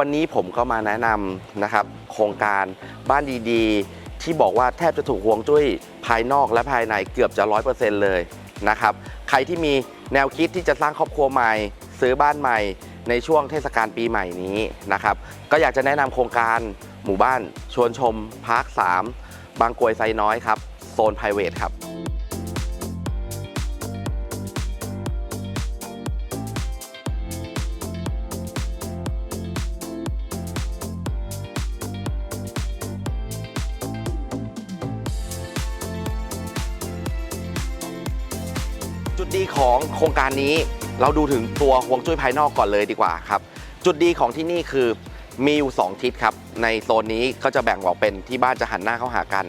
วันนี้ผมก็มาแนะนำนะครับโครงการบ้านดีๆ ที่บอกว่าแทบจะถูกห่วงจุ้ยภายนอกและภายในเกือบจะร้อยเปอร์เซ็นต์เลยนะครับใครที่มีแนวคิดที่จะสร้างครอบครัวใหม่ ซื้อบ้านใหม่ในช่วงเทศกาลปีใหม่นี้นะครับก็อยากจะแนะนำโครงการหมู่บ้านชวนชมพาร์ค 3 บางกรวยไซน้อยครับ โซน p r i v a t ครับ จุดดีของโครงการนี้เราดูถึงตัวฮวงจุ้ยภายนอกก่อนเลยดีกว่าครับ จุดดีของที่นี่คือมีอยู่สองทิศครับ ในโซนนี้ก็จะแบ่งออกเป็นที่บ้านจะหันหน้าเข้าหากัน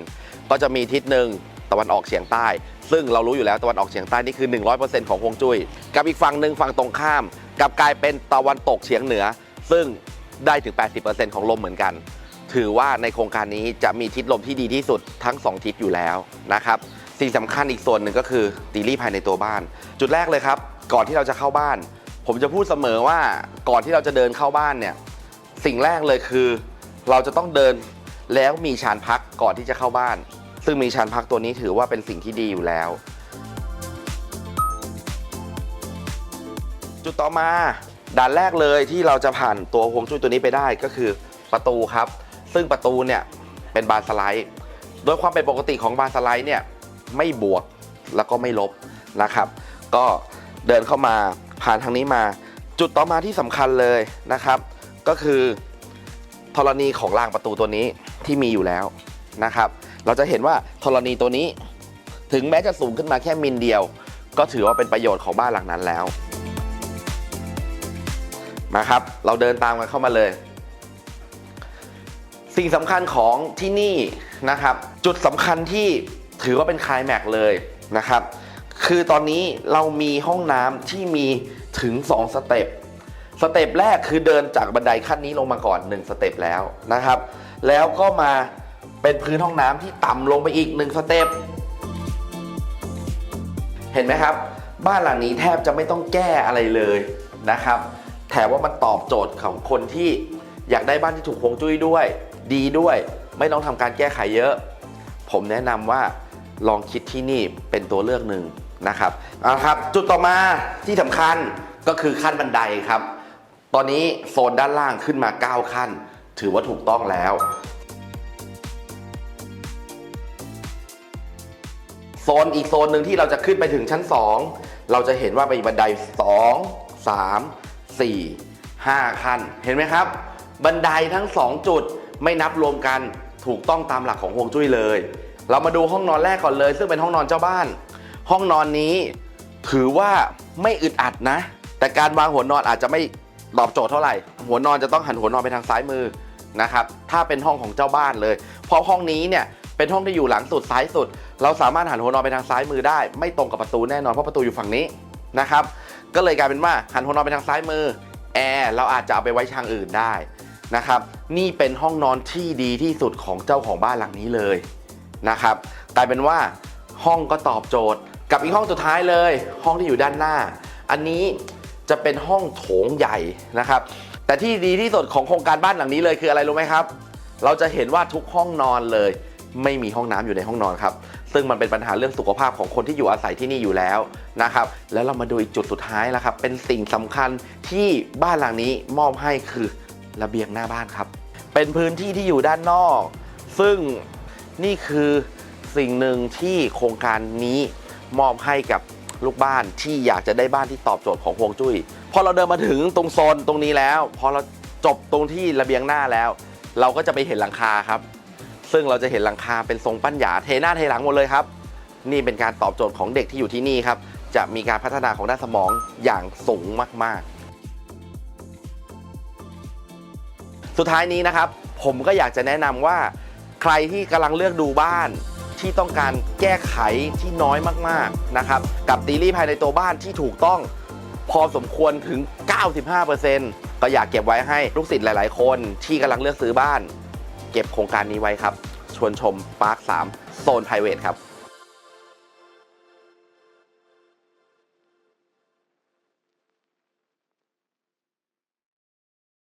ก็จะมีทิศหนึ่งตะวันออกเฉียงใต้ ซึ่งเรารู้อยู่แล้วตะวันออกเฉียงใต้นี่คือ 100%ของฮวงจุ้ยกับอีกฝั่งหนึ่งฝั่งตรงข้ามกับกลายเป็นตะวันตกเฉียงเหนือ ซึ่งได้ถึง 80%ของลมเหมือนกัน ถือว่าในโครงการนี้จะมีทิศลมที่ดีที่สุดทั้ง 2 ทิศอยู่แล้วนะครับ สิ่งสำคัญอีกส่วนหนึ่งก็คือตีรี่ภายในตัวบ้าน จุดแรกเลยครับ ก่อนที่เราจะเข้าบ้าน ผมจะพูดเสมอว่าก่อนที่เราจะเดินเข้าบ้านเนี่ยสิ่งแรกเลยคือ เราจะต้องเดินแล้วมีชานพักก่อนที่จะเข้าบ้าน ซึ่งมีชานพักตัวนี้ถือว่าเป็นสิ่งที่ดีอยู่แล้ว จุดต่อมาด่านแรกเลยที่เราจะผ่านตัวฮวงจุ้ยตัวนี้ไปได้ก็คือประตูครับ ซึ่งประตูเนี่ยเป็นบานสไลด์ โดยความเป็นปกติของบานสไลด์เนี่ย ไม่บวกแล้วก็ไม่ลบนะครับ ก็เดินเข้ามาผ่านทางนี้มา จุดต่อมาที่สำคัญเลยนะครับ ก็คือธรณีของรางประตูตัวนี้ที่มีอยู่แล้วนะครับ เราจะเห็นว่าธรณีตัวนี้ ถึงแม้จะสูงขึ้นมาแค่มิลเดียว ก็ถือว่าเป็นประโยชน์ของบ้านหลังนั้นแล้วมาครับ เราเดินตามกันเข้ามาเลย สิ่งสำคัญของที่นี่นะครับ จุดสำคัญที่ ถือว่าเป็นคลายแม็กซ์เลยนะครับ คือตอนนี้เรามีห้องน้ำที่มีถึง 2 สเต็ป สเต็ปแรกคือเดินจากบันไดขั้นนี้ลงมาก่อน 1 สเต็ปแล้วนะครับ แล้วก็มาเป็นพื้นห้องน้ำที่ต่ำลงไปอีก 1 สเต็ป เห็นไหมครับ บ้านหลังนี้แทบจะไม่ต้องแก้อะไรเลยนะครับ แถมว่ามันตอบโจทย์ของคนที่อยากได้บ้านที่ถูกฮวงจุ้ยด้วย ดีด้วย ไม่ต้องทำการแก้ไขเยอะ ผมแนะนำว่า ลองคิดที่นี่เป็นตัวเลือกหนึ่งนะครับเอาละครับจุดต่อมาที่สำคัญก็คือขั้นบันไดครับ ตอนนี้โซนด้านล่างขึ้นมา 9 ขั้น ถือว่าถูกต้องแล้ว โซนอีกโซนหนึ่งที่เราจะขึ้นไปถึงชั้น 2 เราจะเห็นว่ามีบันได 2 3 4 5 ขั้น เห็นไหมครับ บันไดทั้ง 2 จุดไม่นับรวมกันถูกต้องตามหลักของฮวงจุ้ยเลย เรามาดูห้องนอนแรกก่อนเลย ซึ่งเป็นห้องนอนเจ้าบ้าน ห้องนอนนี้ถือว่าไม่อึดอัดนะ แต่การวางหัวนอนอาจจะไม่ตอบโจทย์เท่าไหร่ หัวนอนจะต้องหันหัวนอนไปทางซ้ายมือนะครับถ้าเป็นห้องของเจ้าบ้านเลยเพราะห้องนี้เนี่ยเป็นห้องที่อยู่หลังสุดซ้ายสุด เราสามารถหันหัวนอนไปทางซ้ายมือได้ ไม่ตรงกับประตูแน่นอนเพราะประตูอยู่ฝั่งนี้นะครับก็เลยกลายเป็นว่าหันหัวนอนไปทางซ้ายมือแอร์เราอาจจะเอาไปไว้ทางอื่นได้นะครับนี่เป็นห้องนอนที่ดีที่สุดของเจ้าของบ้านหลังนี้เลย นะครับกลายเป็นว่าห้องก็ตอบโจทย์ กับอีกห้องสุดท้ายเลย ห้องที่อยู่ด้านหน้า อันนี้จะเป็นห้องโถงใหญ่นะครับ แต่ที่ดีที่สุดของโครงการบ้านหลังนี้เลยคืออะไรรู้ไหมครับ เราจะเห็นว่าทุกห้องนอนเลย ไม่มีห้องน้ำอยู่ในห้องนอนครับ ซึ่งมันเป็นปัญหาเรื่องสุขภาพของคนที่อยู่อาศัยที่นี่อยู่แล้วนะครับ แล้วเรามาดูอีกจุดสุดท้ายแล้วครับ เป็นสิ่งสำคัญที่บ้านหลังนี้มอบให้คือระเบียงหน้าบ้านครับ เป็นพื้นที่ที่อยู่ด้านนอก ซึ่ง นี่คือสิ่งหนึ่งที่โครงการนี้มอบให้กับลูกบ้านที่อยากจะได้บ้านที่ตอบโจทย์ของฮวงจุ้ยพอเราเดินมาถึงตรงโซนตรงนี้แล้วพอเราจบตรงที่ระเบียงหน้าแล้ว เราก็จะไปเห็นหลังคาครับ ซึ่งเราจะเห็นหลังคาเป็นทรงปั้นหยาเทหน้าเทหลังหมดเลยครับ นี่เป็นการตอบโจทย์ของเด็กที่อยู่ที่นี่ครับจะมีการพัฒนาของด้านสมองอย่างสูงมาก ๆ สุดท้ายนี้นะครับ ผมก็อยากจะแนะนำว่า ใครที่กำลังเลือกดูบ้านที่ต้องการแก้ไขที่น้อยมากๆนะครับกับตีรี่ภายในตัวบ้านที่ถูกต้องพอสมควรถึง 95%ก็อยากเก็บไว้ให้ลูกศิษย์หลาย ๆ คนที่กำลังเลือกซื้อบ้าน เก็บโครงการนี้ไว้ครับ ชวนชมปาร์ค3โซนไพรเวทครับ